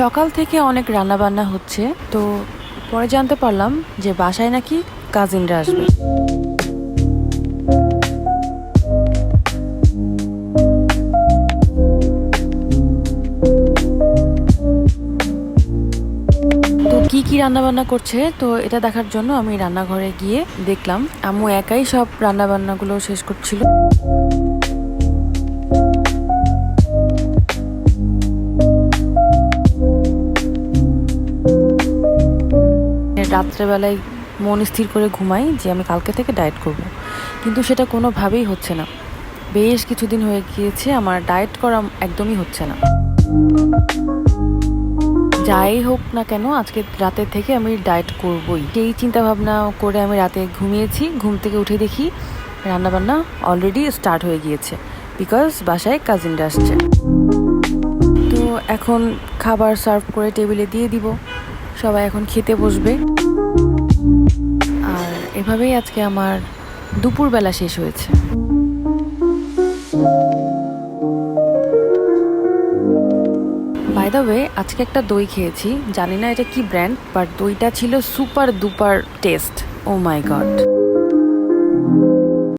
সকাল থেকে অনেক রান্না বান্না হচ্ছে, তো পরে জানতে পারলাম যে বাসায় নাকি কাজিনরা আসবে। কি কি রান্না বান্না করছে, তো এটা দেখার জন্য আমি রান্নাঘরে গিয়ে দেখলাম। আম্মু একাই সব রান্না বান্নাগুলো শেষ করছিল। রাত্রেবেলায় মন স্থির করে ঘুমাই যে আমি কালকে থেকে ডায়েট করব। কিন্তু সেটা কোনোভাবেই হচ্ছে না। বেশ কিছুদিন হয়ে গিয়েছে, আমার ডায়েট করা একদমই হচ্ছে না। যাই হোক না কেন, আজকে রাতে থেকে আমি ডায়েট করবই। সেই চিন্তা ভাবনা করে আমি রাতে ঘুমিয়েছি, ঘুম থেকে উঠে দেখি রান্নাবান্না অলরেডি স্টার্ট হয়ে গিয়েছে বিকজ বাসায় কাজিনরা আসছে। তো এখন খাবার সার্ভ করে টেবিলে দিয়ে দিব। সবাই এখন খেতে বসবে। আর এভাবেই আজকে আমার দুপুরবেলা শেষ হয়েছে। বাই ওয়ে আজকে একটা দই খেয়েছি। জানি না এটা কি ব্র্যান্ড বাট দইটা ছিল super duper taste oh my god